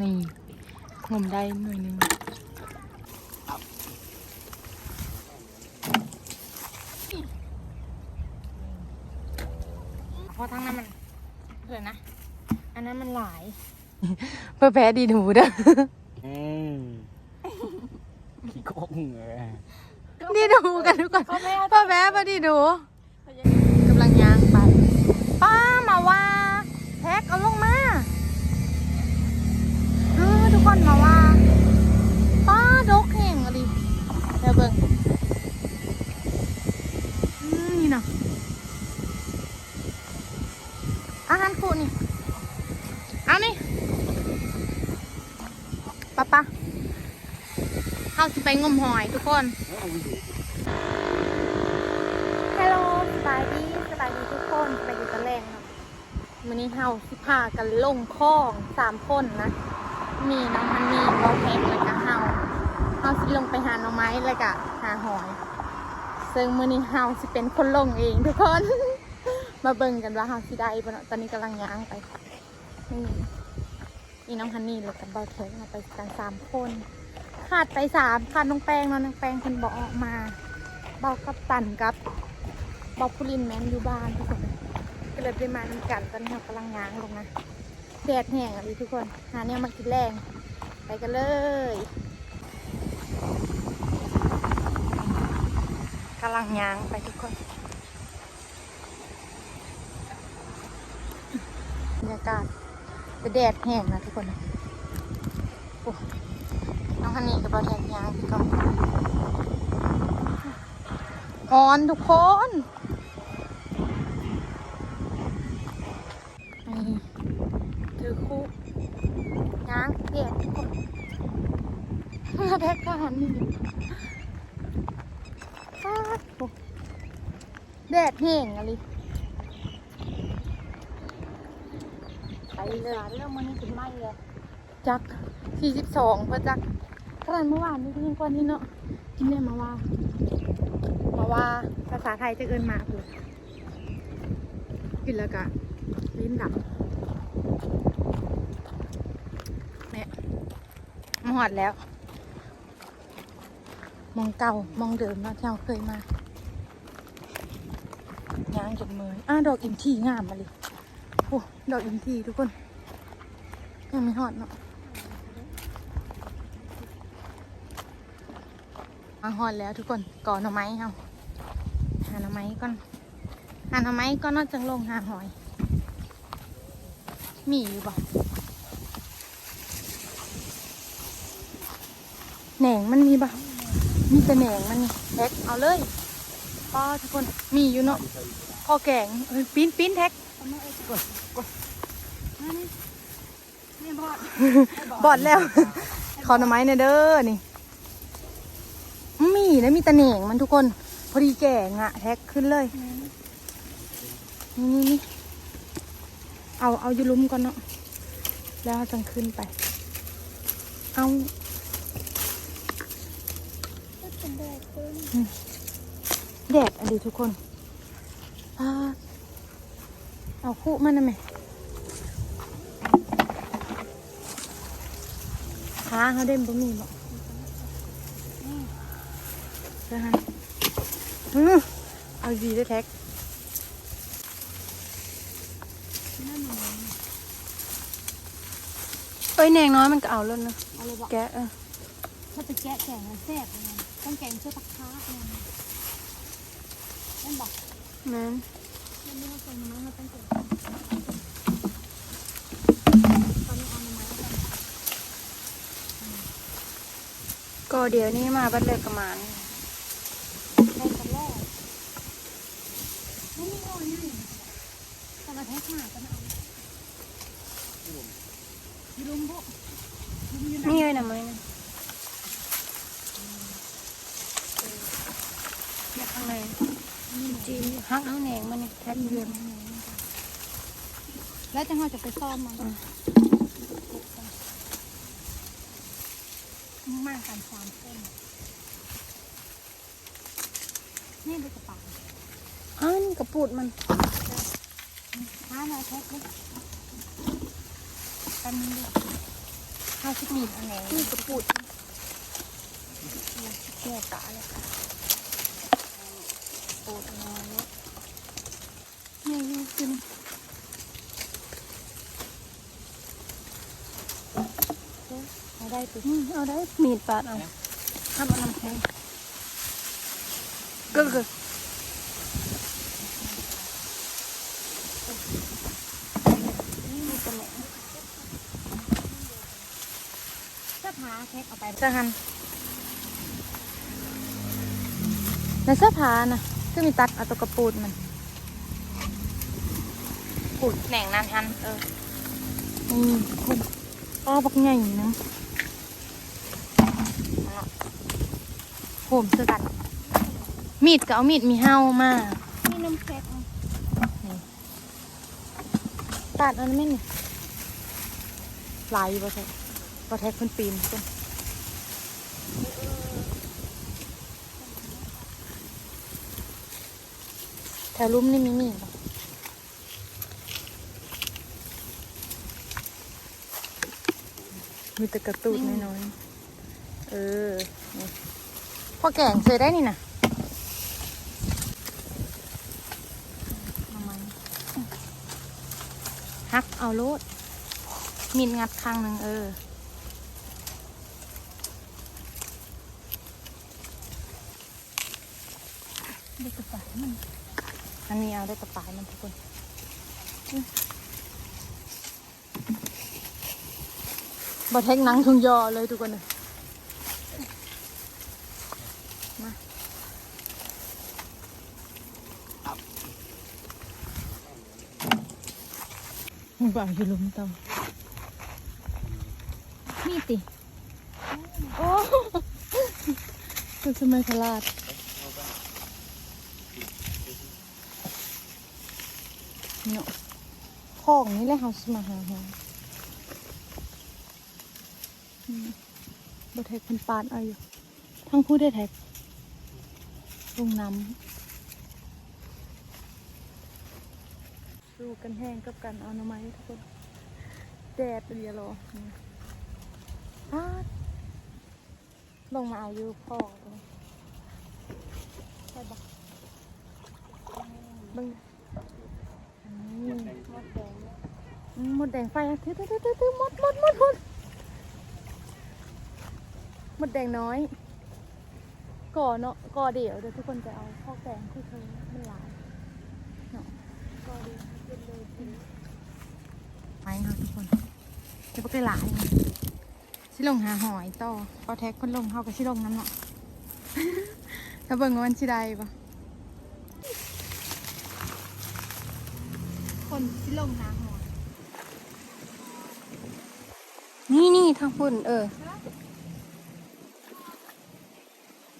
นี่งมได้หน่อยหนึงเพราะทั้งนั้นมันเผื่อนะ อันนั้นมันหลาย เพื่อแพ้ดีหนูเด้ออืมขี้โกงเลยดีดูกันทุกคนป้าแพ้ป้าดีดูกำลังย่างไปป้ามาว่าแท็กเอาลงมา คนมาว่าป้าดกแห่งอะไรเดี๋ยวเบิ่งอืมนี่นะอาหารคู่นี่เอานี่ป้าป้าเข้าสิไปงมหอยทุกคนฮัลโหลสบายดีสบายดีทุกคนสบายดีตะแรงเนาะวันนี้เฮาสิพากันลงคลองสามคนนะ มีน้องมันมีบอแพงแล้วก็เฮาเฮาสิลงไปหาหน่อไม้แล้วก็หาหอย ซึ่งมื้อนี้เฮาสิเป็นคนลงเองทุกคน มาเบิ่งกันว่าเฮาสิได้บ่เนาะตอนนี้กำลังย่างไปนี่มีน้องฮันนี่แล้วก็บอแพงเราไปกันสามคนขาดไปสามขาดน้องแป้งเนาะน้องแป้งเพิ่นบอกออกมาเบากับตันกับเบาพุลินแมนอยู่บ้านทุกคนก็เลยไปมาทำกันตอนนี้เรากำลังง้างลงนะ แดดแห้งอะทุกคน หาเนี่ยมากินแรง ไปกันเลยกำลังยางไปทุกคนบรรยากาศจะแดดแห้งนะทุกคนนะโอ้น้องฮันนี่กับบอแทนย้างพี่ก็ฮอนทุกคนนี่ถือคู่ง้างเปียกทุกคนมา แท็กทหารนี่ฟาดโอ้แดดแห้งอะไรไปเลยเรื่องมันนี่ถึงไหมเลยจักสี่สิบสองเพื่อจักขนาดเมื่อวานนี่ก็ยังกว่านี้เนาะกินเนี่ยมาว่า มาว่าภาษาไทยจะเอินมาเลยกินแล้วกะลิ้นดับเนี่ยมาหอดแล้ว มองเก่ามองเดิมนะที่เราเคยมาย่างจนเมยอ้าดอกอินทีงามมาเลยโอ้ดอกอินทีทุกคน ยังไม่หอดเนาะมาหอดแล้วทุกคนก่อนหน่อไม้เอาหาหน่อไม้ก่อนหาหน่อไม้ก็นอกจังลงหาหอย มีอยู่บ่แหนงมันมีบ่ มีแต่แหนงมันนี่แท็กเอาเลยป้าทุกคนมีอยู่เนาะพอแกงเอ้ยปิ้นปิ้นแท็กนี่บอดบอดแล้วขอหน่อไม้หน่อยเด้อนี่ มีแล้วมีแตะเหน่งมันทุกคน พอดีแก่งอะแท็กขึ้นเลยนี่นี่นี่เอาเอาอยูลุมก่อนเนาะแล้วจังขึ้นไป เอา เป็น แดดขึ้นแดดอันดีทุกคนอ่าเอาคู่มันนะแม่ขาเขาเด่นบ่มีบ่เจ้าฮะอื้อเอาดีได้แท็กนั่นหนูเอ้ยแนงน้อยมันก็เอาแล้วนะเอาเลยบอกแกะเออถ้าจะแกะแกงมันแซ่บเลยต้องแกงเชื่อตะคร้าเนี่ยนั่นบอก แม่ นมันไม่ต้องแกงน้ำมันต้องแกงตอนนี้เอาน้ำมันก่อนก็เดี๋ยวนี้มาบัดเลิกประมาณแกงกันแรกไม่มีอ่อนนั่นแต่มาแท็กหนากันเอายูรุมพวกยูรุมอยู่ไหนนี่เลยนะมือนะอยากข้างใน จีนหักเอาแหนงมันนี่แท็กเดือนแล้วจังหวะจะไปซ่อมมันมากันสามคนนี่ดูกระเป๋าอ้าวนี่กระปูดมันห้านาทีเลยกันเลยข้าวชิมีอันไหนมีกระปุดแก่กะเลยค่ะปูดน้อย นี่นี่คือเอาได้ปุ๊เอาได้ มีดปาดเอาทำเอาน้ำแข็งก็คือนี่ตัวแหลเสื้อผ้าแพ็คเอาไปจะหันในเสื้อผ้านะก็มีตัดเอาตัวกระปูดมัน ปูดแหน่งนานทันเออนี่คุณอ้อบักใหญ่นะโหมเสื้อกัน มีดก็เอามีดมีเฮามานี่น้ำแพ็คเอาตัดเอันนั้นไม่นี่ลายอยู่บ่ใช่บ่แท็กคนปีนต้นแถวลุ่มนี่มีมีด มีแต่กระตูดน้อยๆเออพ่อแก่งเคยได้นี่นะเอามฮักเอาโลดมีดงัดข้างหนึ่งเออเด็กระป๋ามันอันนี้เอาได้กระป๋ายมันทุกคนอืม บอเทคนังทุงยอเลยทุกคนเลยมาบ่าอยู่ลุมเตานี่ติ โอ้คือสมัยขลาดเนาะของนี่แหละเขาสมาหาหา อืมบแท็กเป็นปานเอาอยู่ ทั้งผู้ได้แท็กลงน้ำดูกันแห้งกับกันเอาหน่อไม้ทุกคน แดดเรียรอนี่ปาดลงมาเอาอยู่พ่อเลยใช่ปะบึงมดแดงมหมดแดงไฟอะถือถือถือถือถือหมดหมดหมดหมด มดแดงน้อยก่อเนาะก่อเดี๋ยวเดี๋ยวทุกคนจะเอาข้าวแกงที่เคยมันหลายเนาะก่อเดี๋ยวเป็นเลยเป็นไปค่ะทุกคนจะไปหลายชิลงหาหอยต่อพอแท็กคนลงเขากับชิลงน้ำเนาะถ้าเบิ่งวันชิได้ปะคนชิลงหาหอยนี่นี่ทางพุ่นเออ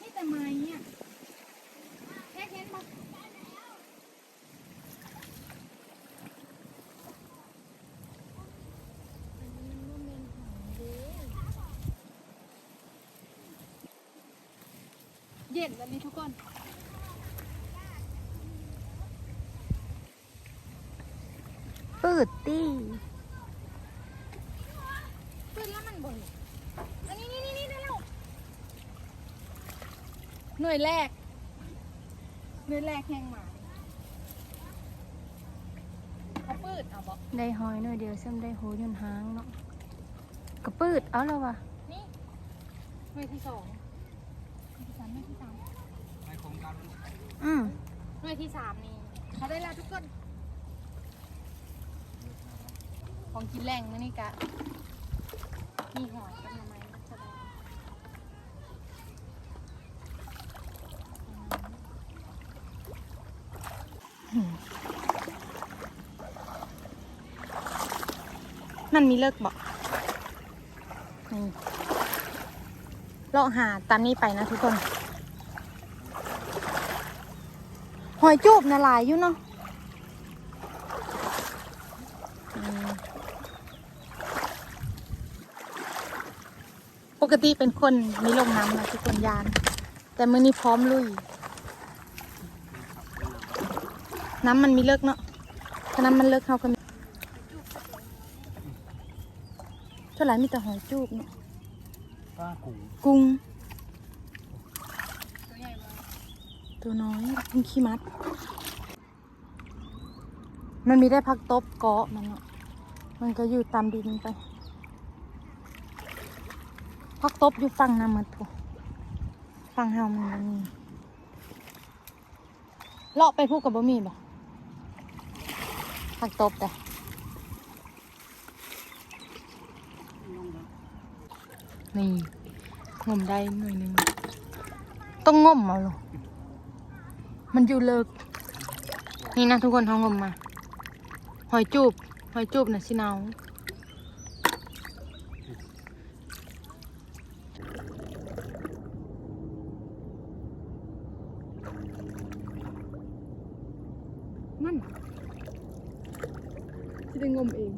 นี่แต่ไม้เนี่ยแพ็คเห็นปะ เย็นวันนี้ทุกคนปืดตี้ขึ้นแล้วมันบ่นอันนี้นี่นี่นี่ได้แล้วหน่วยแรก หน่วยแรกแห้งหมาเขาปืดเอาบอกได้หอยหน่อยเดียวซ้ำได้โหยนหางเนาะกระปืดเอาแล้ววะนี่หน่วยที่สอง ที่สามไม่ที่สาม อืมหน่วยที่สามนี่เขาได้แล้วทุกคน ของกินแรงนะนี่กะมีหอยกับหน่อไม้แสดงมันมีเลิกบอกนี่เลาะหาตามนี้ไปนะทุกคน หอยจูบนะหลายอยู่เนาะอืมปกติเป็นคนมีลงน้ำนะทุกคนยาน แต่มือนี้พร้อมลุย น้ำมันมีเลิกเนาะถ้าน้ำมันเลิกเขาก็มีจส่วนหลายมีแต่หอยจูบเนาะป้ากูกุ้ง ตัวใหญ่บ่ ตัวน้อยมีขี้มัด มันมีได้พักตบเกาะมันมันก็อยู่ตามดินไป พักตบอยู่ฝั่งน้ำมันถูกฝั่งเฮามันบ่มีเลาะไปพูดกับบ่มีบ่พักตบแต่นี่งมได้หน่อยนึงต้องงมเอาหรอ มันอยู่เลิก นี่นะทุกคนเขางมมา หอยจูบ หอยจูบนะสิเนานั่นจะได้งมเอง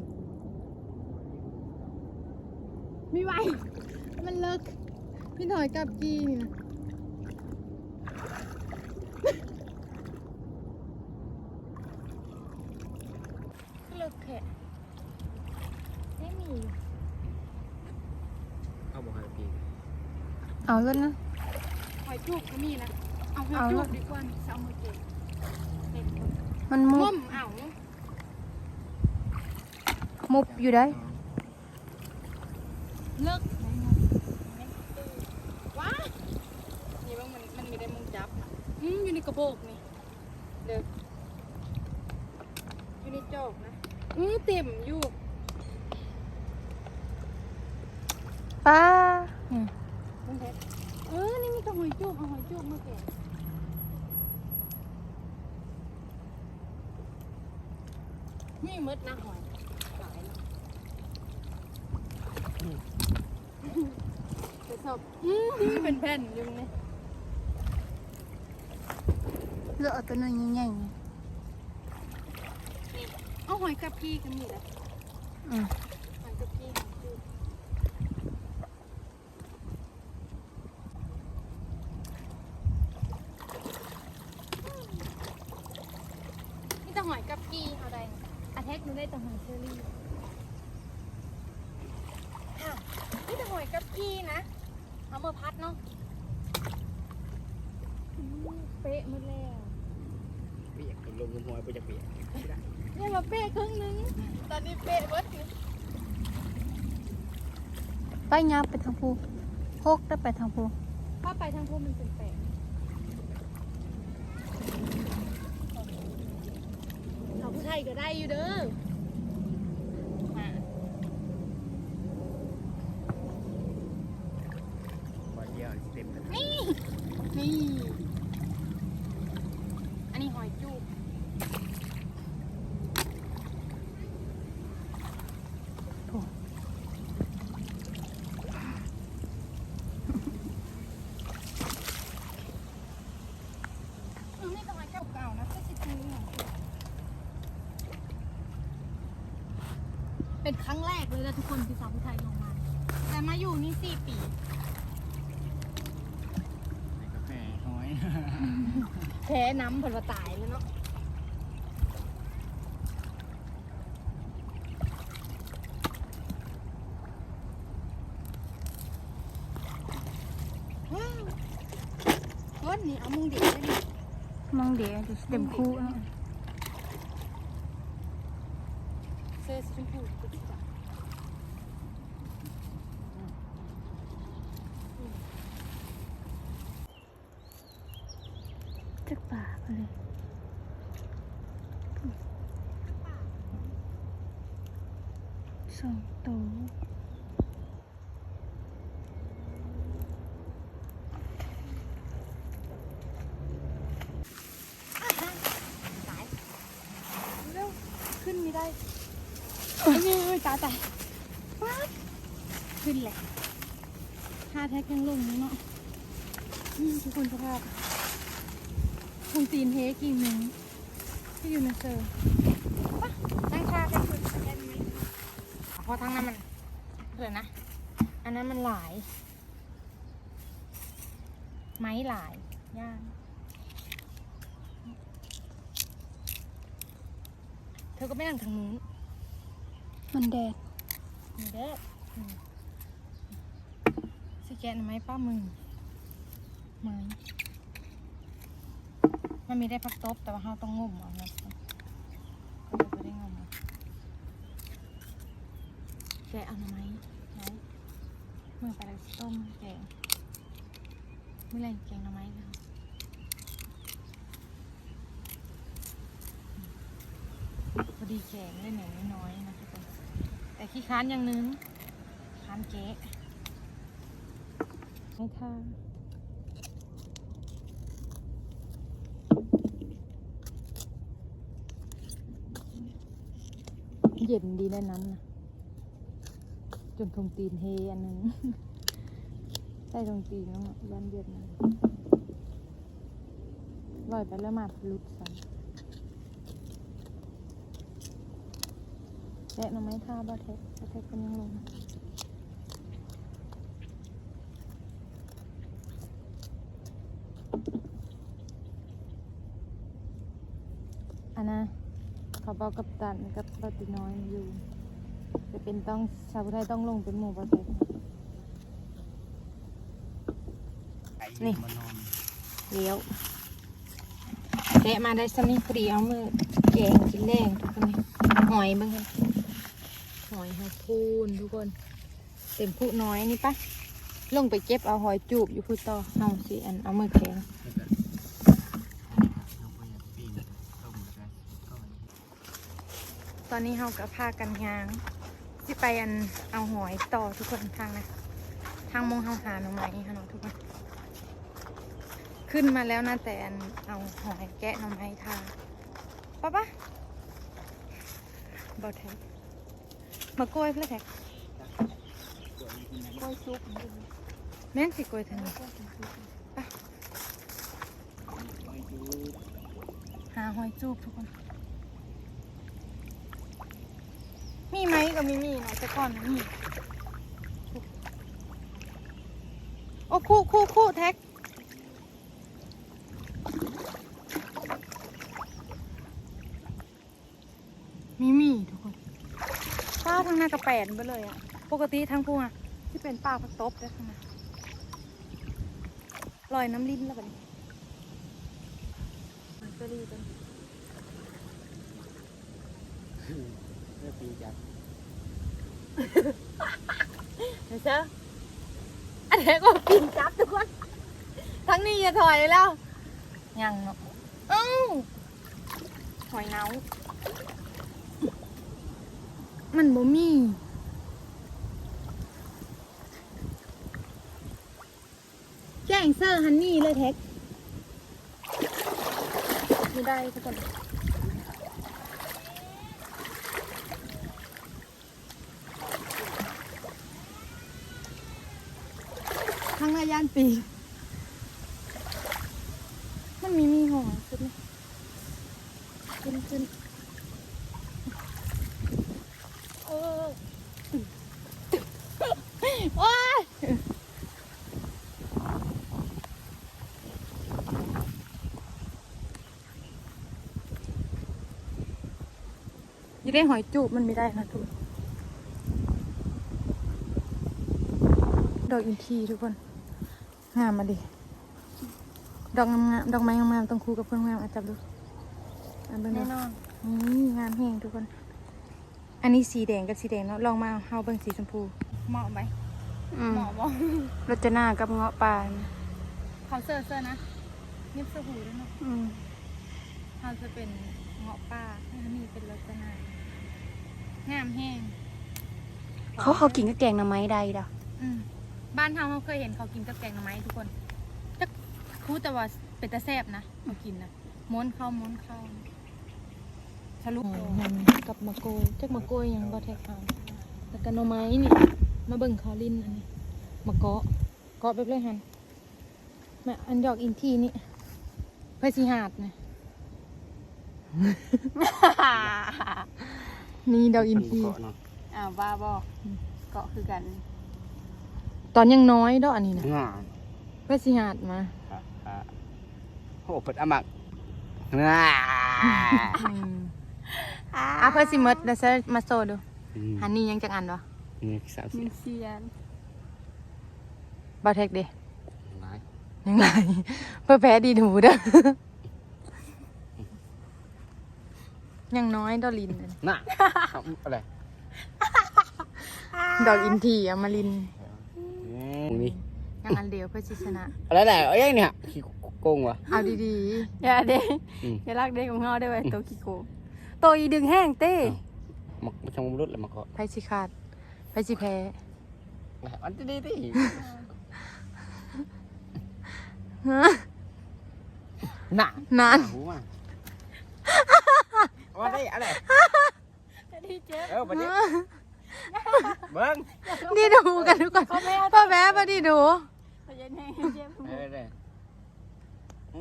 ไม่ไหวมันเลิก พี่หอยกับกีนี่นะ เลิกแค่ไม่มี เอาบอกให้พี่ เอาแล้วนะ หอยจูบก็มีนะ เอาหอยเอาจูละบดีกว่านี่จะเอามือเก็บเด็ดมันมุงบมเอามุบอยู่ได้เลิกว้านี่ว่ามันมันมีได้มุงจับอะอืมอยู่ในกระโปรงนี่ เด้ออยู่ในจอกนะอือเต็มอยู่ป้าอืม ลุงเพชรเออ นี่มีแต่ หอยจูบเอาหอยจูบมาแกะนี่มดนะหอยหลายนะจะสอบอืมเป็นแผ่นอยู่นี่เลือกเอาตัวน้อยใหญ่ๆไงเอาหอยกับพี่กันนี่แหละอืม หอยกับพี่หอยจูบนี่แต่หอยกับกี้เอาใดอาเทคหนูได้แต่หอยเชอรี่อ้าวนี่แต่หอยกับกี้นะ เอามาพัดเนาะอืมเป๊ะหมดแล้ว เปียกลงหัวไปจะเปียกไม่ได้ เนี่ยมาเป๊ะครึ่งนึง ตอนนี้เป๊ะเบิดอยู่ ไปยาไปทางภูโคกได้ไปทางภูถ้าไปทางภูมันเป็นแปลกเขาผู้ไทยก็ได้อยู่เด้อมา มาเยี่ยวเต็มเลย นี่ นี่ อันนี้หอยจูบเออนี่ก็หอยเก่าๆนะก็จะซื้อหอยจูบ เป็นครั้งแรกเลยนะทุกคนที่สาวผู้ไทยลงมา แต่มาอยู่นี่สี่ปีในกาแฟน้อยแพ้น้ำผลว่าตายแล้วเนาะว้าวรถนี่เอามุงเดียวได้ไหมมองเดี๋ยวจะเต็มคู่แล้ว เสื้อสีชมพูกุดจับ จักป่าไปเลยส องตัวตายเร็วขึ้นไม่ได้เอ้ยตาตายป๊าดขึ้นแหละท่าแท็กยังลงอยู่เนาะอืมทุกคนสภาพคงตีนเฮกิ่งหนึ่งที่อยู่ในเซอร์ปะนั่งชาไปคุยกันไหม เพราะทั้งนั้นมันเดี๋ยวนะ อันนั้นมันหลาย ไม้หลายย่างเธอก็ไม่นั่งทางนู้น มันแดดนี่เด้อสแกนไหมป้ามึงไม้มันมีได้พักตบแต่ว่าเราต้องงมเอานะก็เลยไม่ได้งมเอา แกเอาหน่อไม้ไหนมือไปแล้วต้มแกงไม่ไรแกงหน่อไม้แล้วพอดีแกงได้หน่อยน้อยๆนะทุกคนแต่ขี้ค้านอย่างนึงค้านเก๊ะให้ทาเย็นดีในนั้นนะ จนทงตีนเฮอันนึงใส่ทงตีนแล้วอะร้อนเย็นนะลอยไปแล้วมาพลุดใส่และน่องไม้ท่าบ่เทคบ่เทคก็ยังลงอันนะขาบอกกับตันกับปฏิน้อยอยู่ จะเป็นต้องชาวพุทธไทยต้องลงเป็นหมู่ประเทศนี่เลี้ยวแกะมาได้สมิพอดีเอามือแกงกินแรงทุกคนหอยบ้างค่ะหอยหอยพูนทุกคนเต็มผู้น้อยนี่ปะลงไปเก็บเอาหอยจูบอยู่พูต่อเอาสิอันเอามือแกงตอนตอนนี้เราก็พากันยาง สิไปอันเอาหอยต่อทุกคนทางนะทางมองเฮาหาหน่อไม้ค่ะเนาะทุกคนขึ้นมาแล้วนะแต่อันเอาหอยแกะหน่อไม้ทาป้าปะบอแท็กมากล้วยเพื่อแท็กกล้วยซุปแม่นสิกล้วยทางนี้ไปหาหอยจูบทุกคน มี ไหมก็มีมีเนาะแต่ก่อนมีโอ้คู่คู่คู่แท็กมีมีทุกคนป้าทางหน้ากระแปนไปเลยอะปกติทางพวกอะที่เป็นป้าพักตบได้ข้างน้าลอยน้ำลิ้นแล้วแบบนี้มันก็ดีจังเพื่อปีจับ เดี๋ยวเจ้าอันนี้ก็ปินจับทุกคน ทั้งนี้อย่าถอยแล้วยังเนาะอ้าหอยเนามันบ่มีแจ้งเซอร์ฮันนี่เลยแท็กไม่ได้ทุกคน ยานปีมันมีมีหัวขึ้นไหมขึ้นขึ้นโอ้โอ้ยยังได้หอยจูบมันไม่ได้นะทุกคนดอกอินทรีทุกคน งามมาดิ ดอกงามๆดอกไม้งามๆต้องคู่กับคนงามอาจับดูอันเบิ่งดูแน่นอนนี่งามแห้งทุกคน อันนี้สีแดงกับสีแดงเนาะลองมาเฮาเบิ่งสีชมพูเหมาะไหมอืเหมาะบ่รจนากับเงาะป่าเขาเซอร์เซอร์นะเงียบเสื้อหูด้วยเนาะอืมเขาจะเป็นเงาะป่าอันนี้เป็นรสนางามแห้งเขาเขากินกับแกงหน่อไม้ได้ดอกอืม บ้านเราเราเคยเห็นเขากินกับแกงหน่อไม้ทุกคนจะพูดแต่ว่าเป็นตะแซบนะเขากินนะม้วนเข้าม้วนเข้าทะลุอ๋อมันกับมะโกยจักมะโกยยังบ่แทกเอาแล้วก็หน่อไม้นี่ มาเบิ่งคาลินอันนี้มะเกาะเกาะแบบเลยหันแม่อันดอกอินทีนี่เพื่อสิหาดนะนี่ดอกอินทีเกาะเนาะอ้าวบ้าบอเกาะคือกัน ตอนยังน้อยดอกอันนี้นะง่าเพื่อสิหาดมาอะอะโอ้เปิดอามักง่าอืมอะเพื่อสิหมดแล้วซะมาโซดูอืมหันนี่ยังจักอันวะนี่สามมิสิบนเซียนบาเทคเด้หลายยังไงเพื่อแพ้ดีหนูเด้อยังน้อยดอลินน่ะน่ะเอาอะไรดอกอินทีอมริน ทร์อืมนี่ยังอันเดียวเพื่อชิชนะอะไรแหละเอ้ยเนี่ยขี้โกงวะเอาดีอย่าเด้อืมอย่าลากเด้ของเฮาได้ไว้ตัวขี้โกงตัวอีดึงแห้งเต้มักมันชงมนุษย์เลยมันก็ๆไพชิขาดไพชิแพ้อันดีดีดีฮะน่ะนานหูมาว่าได้อะไรดีเจ๊เออบัดนี้ เบิ้งดีดูกันทุกคนพ่อแพ้พอดีดูเย็นแห้งเจ็บเออเลยอื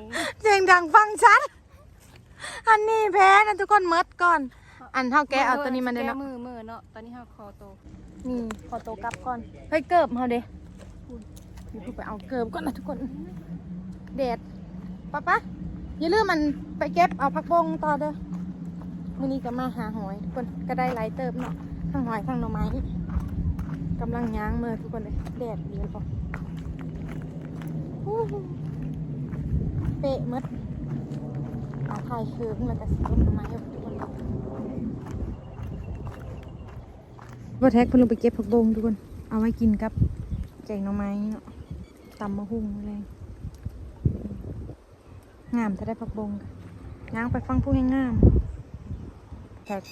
มเสียงดังฟังชัด อันนี้แพ้นะทุกคนเมดก่อน อันเท่าแกเอาตัวนี้มาเลยเนาะแก้มือมือเนาะ ตอนนี้เฮาคอโตนี่ขอตัวกลับก่อนเฮ้ยเกิบเฮาเด้พี่พูดไปเอาเกิบก่อนนะทุกคนเด็ดป๊าป๊าอย่าลืมมันไปเก็บเอาผักบงต่อเด้อมื้อนี้จะมาหาหอยทุกคนก็ได้หลายเติบเนาะ ทั้งหอยทั้งหน่อไม้กำลังย่างมือทุกคนเลยแดดดีพอฮู้ฮู้เป๊ะหมดอาถ่ายคืนแล้วก็สิต้นไม้ทุกคนบ่าแท็กเพิ่นลงไปเก็บผักบงทุกคน เอาไว้กินกับแกงหน่อไม้เนาะตำมะฮุ่งอะไรงามถ้าได้ผักบงย่างไปฟังผู้งามแท็ก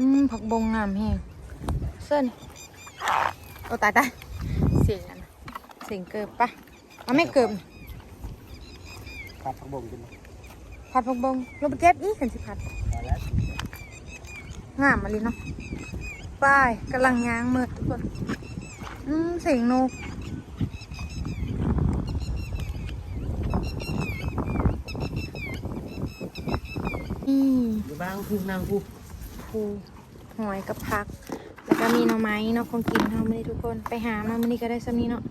อืมผักบงงามแฮงเส้นโอ้ตายตายเสียงอันน่ะเสียงเกิบปะเอาไม่เกิบปัดผักบงกินผัดผักบงลงไปเก็บอีกกันสิผัด พอแล้วงามมาเลยเนาะไป้ายกำลังย่างมืดทุกคน อืมเสียงนกนี่อยู่บ้างพูนางพู ปูหอยกับผัก แล้วก็มีหน่อไม้เนาะของกินเนาะมื่อนี้ทุกคนไปหามามื่อนี้ก็ได้ซ้ำนี้เนาะ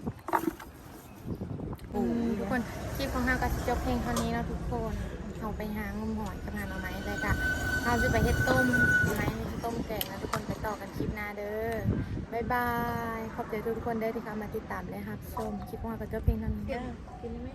ทุกคนคลิปของเราก็จะจบเพลงเท่านี้เนาะทุกคนเอาไปหางมหอยกับหาหน่อไม้เลยค่ะเราจะไปเฮ็ดต้มหน่อไม้นี่คือต้มแกงนะทุกคนไปต่อกันคลิปหน้าเด้อบายบายขอบใจทุกคนเด้ที่เข้ามาติดตามเลยครับชมคลิปของเราก็จบเพลงเท่านี้เด้อกินได้ไหม